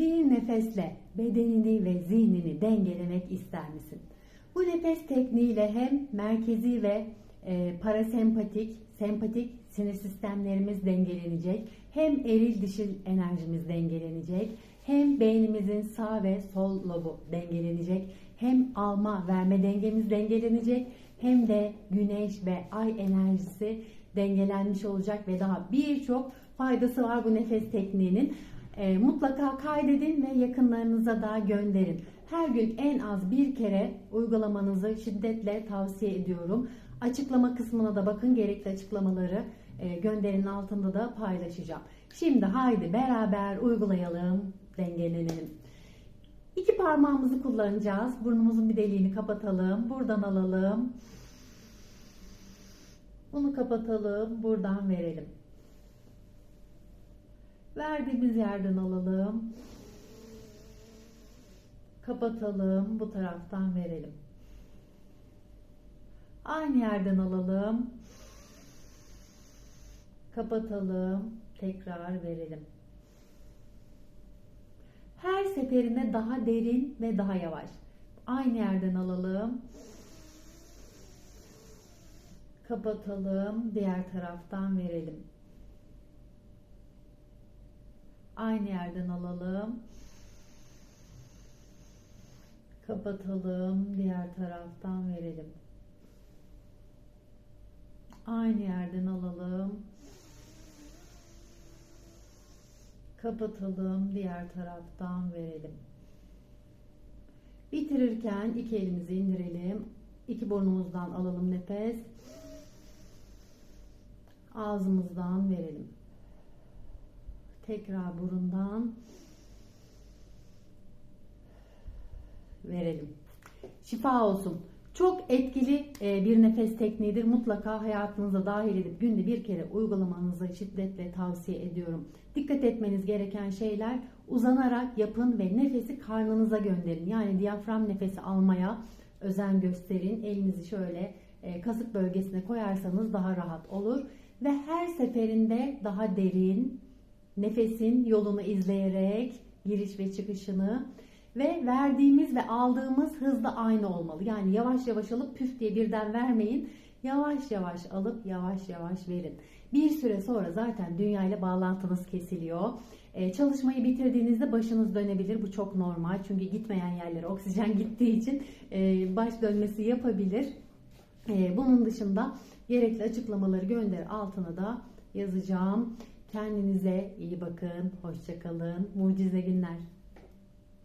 Bir nefesle bedenini ve zihnini dengelemek ister misin? Bu nefes tekniğiyle hem merkezi ve e, parasempatik, sempatik sinir sistemlerimiz dengelenecek, hem eril dişil enerjimiz dengelenecek, hem beynimizin sağ ve sol lobu dengelenecek, hem alma verme dengemiz dengelenecek, hem de güneş ve ay enerjisi dengelenmiş olacak ve daha birçok faydası var bu nefes tekniğinin. E, mutlaka kaydedin ve yakınlarınıza da gönderin. Her gün en az bir kere uygulamanızı şiddetle tavsiye ediyorum. Açıklama kısmına da bakın gerekli açıklamaları e, gönderinin altında da paylaşacağım. Şimdi haydi beraber uygulayalım, dengelenelim. İki parmağımızı kullanacağız. Burnumuzun bir deliğini kapatalım. Buradan alalım. Bunu kapatalım. Buradan verelim. Verdiğimiz yerden alalım. Kapatalım. Bu taraftan verelim. Aynı yerden alalım. Kapatalım. Tekrar verelim. Her seferinde daha derin ve daha yavaş. Aynı yerden alalım. Kapatalım. Diğer taraftan verelim. Aynı yerden alalım. Kapatalım. Diğer taraftan verelim. Aynı yerden alalım. Kapatalım. Diğer taraftan verelim. Bitirirken iki elimizi indirelim. İki burnumuzdan alalım nefes. Ağzımızdan verelim. Tekrar burundan verelim. Şifa olsun. Çok etkili e, bir nefes tekniğidir. Mutlaka hayatınıza dahil edip günde bir kere uygulamanızı şiddetle tavsiye ediyorum. Dikkat etmeniz gereken şeyler uzanarak yapın ve nefesi karnınıza gönderin. Yani diyafram nefesi almaya özen gösterin. Elinizi şöyle e, kasık bölgesine koyarsanız daha rahat olur. Ve her seferinde daha derin nefesin yolunu izleyerek giriş ve çıkışını ve verdiğimiz ve aldığımız hız da aynı olmalı. Yani yavaş yavaş alıp püf diye birden vermeyin. Yavaş yavaş alıp yavaş yavaş verin. Bir süre sonra zaten dünya ile bağlantınız kesiliyor. Ee, çalışmayı bitirdiğinizde başınız dönebilir. Bu çok normal. Çünkü gitmeyen yerlere oksijen gittiği için e, baş dönmesi yapabilir. E, bunun dışında gerekli açıklamaları gönder altına da yazacağım. Kendinize iyi bakın. Hoşçakalın. Mucize günler.